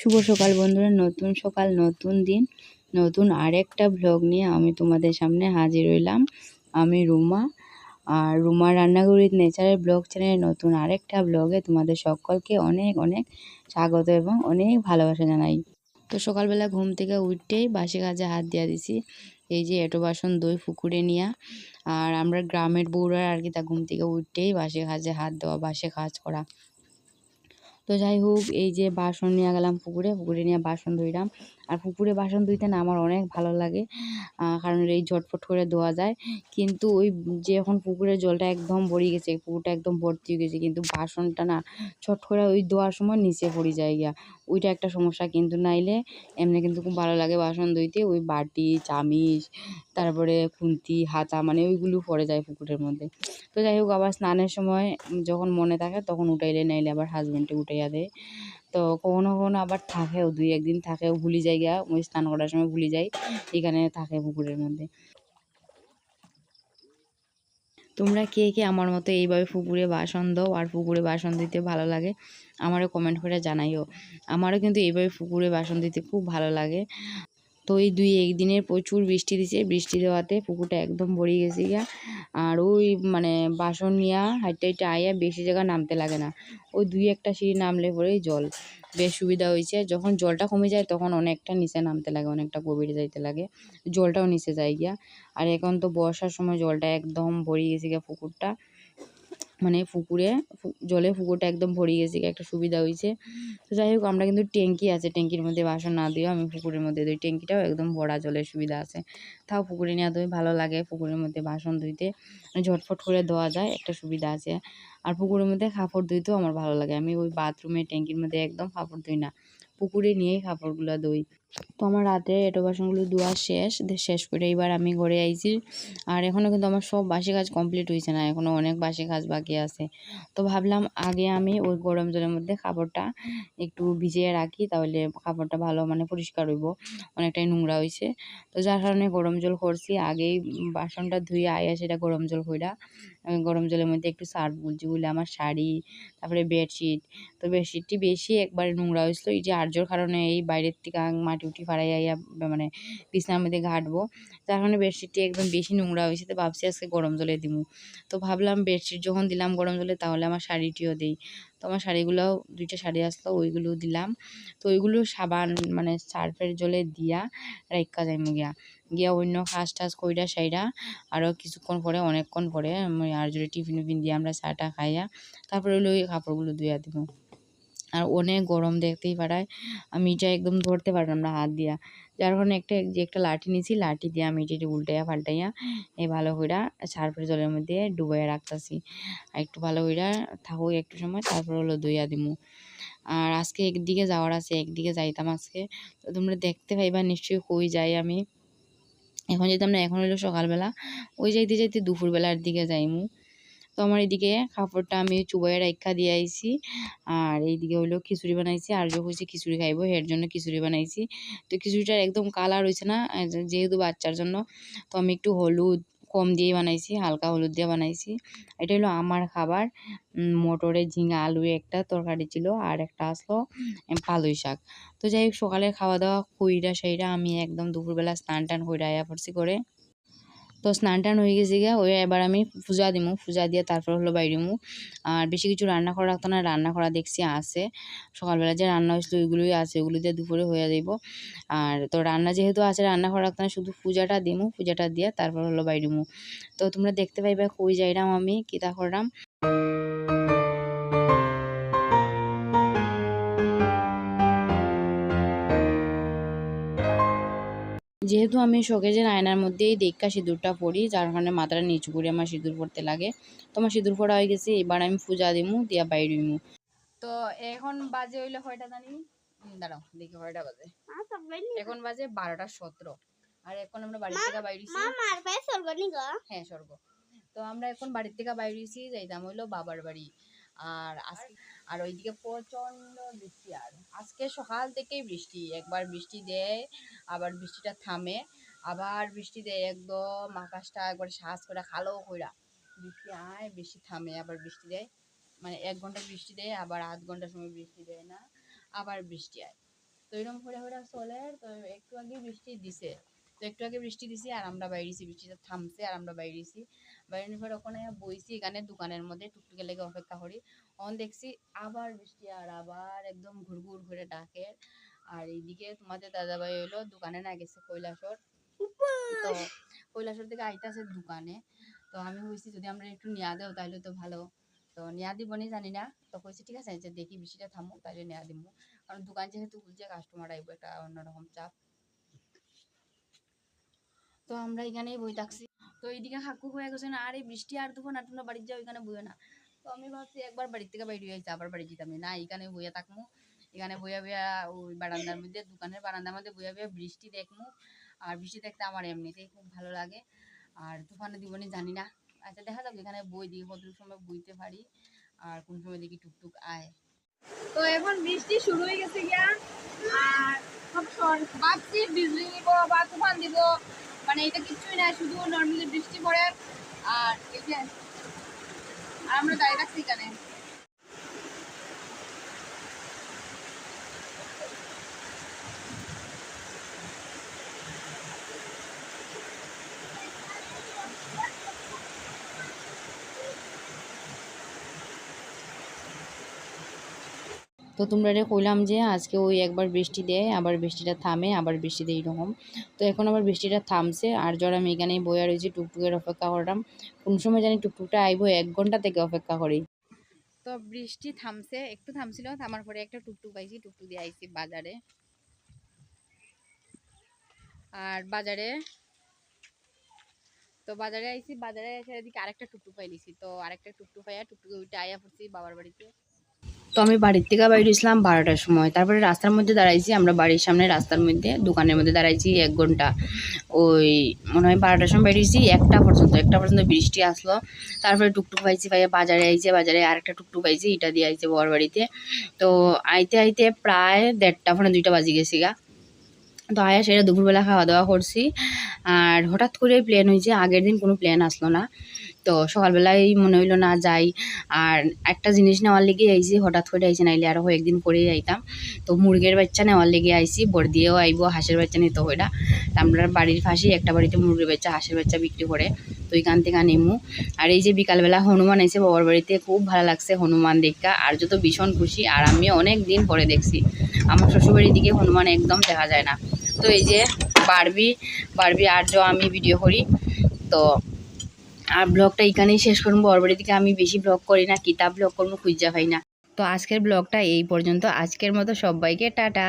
শুভ সকাল বন্ধুরা, নতুন সকাল, নতুন দিন, নতুন আরেকটা ভ্লগ নিয়ে আমি তোমাদের সামনে হাজির হইলাম। আমি রুমা, আর রুমা রান্নাঘরির নেচারের ব্লগ চ্যানেলের নতুন আরেকটা ব্লগে তোমাদের সকলকে অনেক অনেক স্বাগত এবং অনেক ভালোবাসা জানাই। তো সকালবেলা ঘুম থেকে উঠতেই বাসি কাজে হাত দিয়া দিছি, এই যে এটো বাসন, দই, পুকুরে নিয়া। আর আমরা গ্রামের বউরা আর কি তা ঘুম থেকে উঠতেই বাসি কাজে হাত দেওয়া, বাসে কাজ করা। তো যাই হোক, এই যে বাসন নিয়ে গেলাম পুকুরে পুকুরে নিয়ে বাসন ধুইলাম। আর পুকুরে বাসন ধুইতে না আমার অনেক ভালো লাগে কারণ এই ঝটফট করে ধোয়া যায়। কিন্তু ওই যে এখন পুকুরের জলটা একদম ভরে গেছে, পুকুরটা একদম ভর্তি হয়ে গেছে, কিন্তু বাসনটা না ছট করে ওই ধোয়ার সময় নিচে পড়ে যায় গিয়া। ওইটা একটা সমস্যা কিন্তু নাইলে এমনি কিন্তু খুব ভালো লাগে বাসন ধুইতে। ওই বাটি, চামিচ, তারপরে খুন্তি, হাতা মানে ওইগুলো পড়ে যায় পুকুরের মধ্যে। তো যাই হোক, আবার স্নানের সময় যখন মনে থাকে তখন উঠাইলে নাইলে আবার হাজব্যান্ডে উঠাইয়া দেয়। তো কখনো কখনো আবার থাকেও, দুই একদিন থাকেও, ভুলি যাই গা ওই স্নান করার সময় ভুলি যাই, এখানে থাকে পুকুরের মধ্যে। তোমরা কে কে আমার মতো এইভাবে পুকুরে বাসন দাও আর পুকুরে বাসন দিতে ভালো লাগে, আমারও কমেন্ট করে জানাইও। আমারও কিন্তু এইভাবে পুকুরে বাসন দিতে খুব ভালো লাগে। তো এই দুই একদিনের প্রচুর বৃষ্টি দিছে। বৃষ্টি দেওয়াতে পুকুরটা একদম ভরে গেছে গিয়া। আর ওই মানে বাসন নিয়া হাইটে হাইটে আইয়া বেশি জায়গা নামতে লাগে না। ওই দুই একটা সিঁড়ি নামলে পরেই জল। বেশ সুবিধা হয়েছে যখন জলটা কমে যায় তখন অনেকটা নিচে নামতে লাগে, অনেকটা গভীরে যাইতে লাগে। জলটাও নিচে যায় গিয়া। আর এখন তো বর্ষার সময় জলটা একদম ভরে গেছে গিয়া পুকুরটা। মানে পুকুরে জলে পুকুরটা একদম ভরে গেছে একটা সুবিধা হয়েছে। তো যাই হোক, আমরা কিন্তু ট্যাঙ্কি আছে, ট্যাঙ্কির মধ্যে বাসন না দিয়েও আমি পুকুরের মধ্যে দিই। ট্যাঙ্কিটাও একদম ভরা জলের সুবিধা আছে। তাও পুকুরে নেওয়া তুমি ভালো লাগে পুকুরের মধ্যে বাসন ধুইতে। মানে ঝটফট করে ধোয়া যায়, একটা সুবিধা আছে। আর পুকুরের মধ্যে কাপড় ধুইতেও আমার ভালো লাগে। আমি ওই বাথরুমে ট্যাঙ্কির মধ্যে একদম কাপড় ধুই না। পুকুরে নিয়েই কাপড়গুলো ধুই। তো আমার রাতে এটো বাসনগুলো ধোয়া শেষ শেষ করে এবার আমি ঘরে আইছি। আর এখনও কিন্তু আমার সব বাসি কাজ কমপ্লিট হয়েছে না এখনও অনেক বাসি কাজ বাকি আছে। তো ভাবলাম আগে আমি ওই গরম জলের মধ্যে কাপড়টা একটু ভিজিয়ে রাখি, তাহলে কাপড়টা ভালো মানে পরিষ্কার হইব, অনেকটাই নোংরা হয়েছে তো যার কারণে গরম জল করছি, আগেই বাসনটা ধুয়ে আয়া সেটা গরম জল কইরা গরম জলের মধ্যে একটু সার্ফ বলে আমার শাড়ি, তারপরে বেডশিট তো বেডশিটটি বেশি একবারে নোংরা হয়েছিল এই যে আর্যর কারণে এই বাইরের থেকে মাটি উঠি ফাড়াই আইয়া মানে বিছনার মধ্যে ঘাটবো। তার কারণে বেডশিটটি একদম বেশি নোংরা হয়েছে, তো ভাবছি আজকে গরম জলে দিমু। তো ভাবলাম বেডশিট যখন দিলাম গরম জলে, তাহলে আমার শাড়িটিও দিই। তো আমার শাড়িগুলোও, দুইটা শাড়ি আসলো ওইগুলো দিলাম। তো ওইগুলো সাবান মানে সার্ফের জলে দিয়া রাইখা যাইমু গিয়া। গিয়া অন্য খাস টাস কইরা সাইরা আরও কিছুক্ষণ পরে, অনেকক্ষণ পরে আর যদি টিফিন উফিন দিয়ে আমরা চাটা খাইয়া, তারপরে ওই কাপড়গুলো ধুইয়া দিব আর অনেক গরম দেখতেই পারায় এটা একদম ধরতে পারলাম না হাত দিয়া। যার কারণে একটা যে একটা লাঠি নিয়েছি লাঠি দিয়ে আমি এটি উল্টাইয়া পাল্টাইয়া এই ভালো কইরা সার্ফের জলের মধ্যে ডুবাইয়া রাখতেছি। আর একটু ভালো কইরা থাকো একটু সময়, তারপর হলো ধুইয়া দিমু। আর আজকে একদিকে যাওয়ার আছে, একদিকে যাইতাম আজকে। তো তোমরা দেখতে পাইবা নিশ্চয়ই কই যাই আমি। এখন যেতাম না, এখন হইল সকালবেলা। ওই যাইতে যাইতে দুপুরবেলার দিকে যাইমু। তো আমার এদিকে কাপড়টা আমি চুবাইয়ে রাখা দিয়ে আইছি। আর এইদিকে হইল খিচুড়ি বানাইছি। আর যখন হয়েছে খিচুড়ি খাইবো এর জন্য খিচুড়ি বানাইছি। তো খিচুড়িটার একদম কালার হয়েছে না যেহেতু বাচ্চার জন্য, তো আমি একটু হলুদ কম দিয়ে বানাইছি, হালকা হলুদ দিয়ে বানাইছি। এটা হলো আমার খাবার। মটরের ঝিঙা, আলু একটা তরকারি ছিল আর একটা আসলো পালই শাক। তো যাই হোক, সকালের খাওয়া দাওয়া কইরা সেইরা আমি একদম দুপুরবেলা স্নান টান কইরা আয়া পড়ছি করে তো স্নান টান হয়ে গেছে গিয়া ওই এবার আমি পূজা দিমু, পূজা দিয়ে তারপর হলো বাইরে মু। আর বেশি কিছু রান্না করা রাখতো না রান্না করা দেখছি আছে। সকালবেলা যে রান্না হয়েছিল ওইগুলোই আছে, ওগুলো দিয়ে দুপুরে হয়ে যাইব আর তো রান্না যেহেতু আছে, রান্না করা রাখতো না, শুধু পূজাটা দিমু, পূজাটা দিয়ে তারপর হলো বাইরে মু। তো তোমরা দেখতে পাইবা কই যাইরাম আমি, কিতা করলাম যেহেতু আমি শোকেজের আয়নার মধ্যেই দেখা সিঁদুরটা পরি যার কারণে মাথাটা নিচু করে আমার সিঁদুর পড়তে লাগে। তো আমার সিঁদুর পড়া হয়ে গেছে এবার আমি পূজা দিমু দিয়া বাইরিমু তো এখন বাজে হইলে কয়টা জানি? দাঁড়াও দেখি কয়টা বাজে। এখন বাজে বারোটা সতেরো। আর এখন আমরা বাড়ি থেকে বাইরে হ্যাঁ স্বর্গ। তো আমরা এখন বাড়ির থেকে বাইরেছি যাইতাম হইল বাবার বাড়ি। আর আর ওইদিকে প্রচণ্ড বৃষ্টি আর। আজকে সকাল থেকেই বৃষ্টি, একবার বৃষ্টি দেয়, আবার বৃষ্টিটা থামে, আবার বৃষ্টি দেয় একদম আকাশটা একবার শ্বাস করে খালো কইরা। বৃষ্টি আয়, বৃষ্টি থামে, আবার বৃষ্টি দেয়। মানে এক ঘণ্টা বৃষ্টি দেয়, আবার আধ ঘণ্টার সময় বৃষ্টি দেয় না, আবার বৃষ্টি আয়। তো এরকম করে করে চলে, তো একটু আগে বৃষ্টি দিছে। তো একটু আগে বৃষ্টি দিছি আর আমরা বাইরেছি বৃষ্টিটা থামছে আর আমরা বাইরেছি। বাইরে পর ওখানে বইছি এখানে দোকানের মধ্যে টুকটুকে লেগে অপেক্ষা করি। অন দেখছি আবার বৃষ্টি আর আবার একদম ঘুরঘুর ঘুরে ডাকে। আর এইদিকে তোমাদের দাদাভাই হইল দোকানে না গেছে কৈলাসর। তো কৈলাসর থেকে আইতাছে দোকানে। তো আমি হয়েছি যদি আমরা একটু নেওয়া দেও তাহলে তো ভালো। তো নেওয়া দিব নি জানি না। তো কইছি ঠিক আছে যে দেখি বৃষ্টিটা থামো তাহলে নেওয়া দিব কারণ দোকান যেহেতু খুলছে কাস্টমার আইব একটা অন্যরকম চাপ। তো আমরা এখানেই বই থাকছি। তো এইদিকে হাকু হয়ে গেছে না, আর এই বৃষ্টি আর দুপুর না তোমরা বাড়ির যাও, এখানে বইও না। তো আমি ভাবছি একবার বাড়ির থেকে বাইরে হয়েছে আবার বাড়ি যেতাম। না, এখানে বইয়া থাকব এখানে বইয়া বইয়া ওই বারান্দার মধ্যে, দোকানের বারান্দার মধ্যে বইয়া বইয়া বৃষ্টি দেখব আর বৃষ্টি দেখতে আমার এমনিতেই খুব ভালো লাগে। আর তুফানে দিবনি জানি না। আচ্ছা দেখা যাক এখানে বই দিই কত সময় বইতে পারি, আর কোন সময় দেখি টুকটুক আয়। তো এখন বৃষ্টি শুরু হয়ে গেছে গিয়া। আর সব ভাবছি বিজলি দিব বা তুফান দিব। মানে এটা কিছুই না, শুধু নর্মালি বৃষ্টি পড়ে আর এই যে আর আমরা দাঁড়িয়ে থাকছি এখানে। তো তোমরা কইলাম যে আজকে ওই একবার বৃষ্টি দেয় আবার বৃষ্টিটা থামে, আবার বৃষ্টি দেয় এরকম তো এখন আবার বৃষ্টিটা থামছে, আর যারা আমি এখানেই বইয়া রয়েছি, টুকটুকের অপেক্ষা করলাম, কোন সময় জানি টুকটুকটা আইবো, এক ঘণ্টা থেকে অপেক্ষা করি। তো বৃষ্টি থামছে, একটু থামছিল, থামার পরে একটা টুকটুক পাইছি, টুকটুক দিয়ে আইছি বাজারে। আর বাজারে? তো বাজারে আইছি, বাজারে এসে এদিকে আরেকটা টুকটুক পাইলিছি তো আরেকটা টুকটুক পাইয়া টুকটুকে উঠে আইয়া পড়ছি বাবার বাড়িতে। তো আমি বাড়ির থেকে বাইরে বাইরেছিলাম বারোটার সময়। তারপরে রাস্তার মধ্যে দাঁড়াইছি, আমরা বাড়ির সামনে রাস্তার মধ্যে, দোকানের মধ্যে দাঁড়াইছি এক ঘণ্টা। ওই মনে হয় বারোটার সময় বেরিয়েছি, একটা পর্যন্ত একটা পর্যন্ত বৃষ্টি আসলো। তারপরে টুকটুক পাইছি, পাইয়া বাজারে আইছে, বাজারে আরেকটা টুকটুক পাইছি এটা দিয়ে আইছে বর বাড়িতে। তো আইতে আইতে প্রায় দেড়টা ফোনে দুইটা বাজি গেছি গা। তো আয়া সেটা দুপুরবেলা খাওয়া দাওয়া করছি। আর হঠাৎ করে প্ল্যান হয়েছে, আগের দিন কোনো প্ল্যান আসলো না। তো সকালবেলায় মনে হইল না যাই। আর একটা জিনিস নেওয়ার লেগে আইছি, হঠাৎ করে আইছি, নাইলে আরও কয়েকদিন পরেই আইতাম। তো মুরগের বাচ্চা নেওয়ার লেগে আইছি বর দিয়েও আইবো, হাঁসের বাচ্চা নিতে হইলা আমরা বাড়ির পাশেই একটা বাড়িতে মুরগির বাচ্চা, হাঁসের বাচ্চা বিক্রি করে, তো ওইখান থেকে নেমু। আর এই যে বিকালবেলা হনুমান আইছে, বাবার বাড়িতে খুব ভালো লাগছে হনুমান দেখা আর যত ভীষণ খুশি, আর আমি অনেক দিন পরে দেখছি। আমার শ্বশুরবাড়ির দিকে হনুমান একদম দেখা যায় না। তো এই যে বারবি বারবি আর যে আমি ভিডিও করি। তো আর ব্লগটা এখানেই শেষ করব। বরবাড়ি থেকে আমি বেশি ব্লগ করি না, কিতাব ব্লগ করব, খুঁজা পাই না। তো আজকের ব্লগটা এই পর্যন্ত। আজকের মতো সবাইকে টাটা।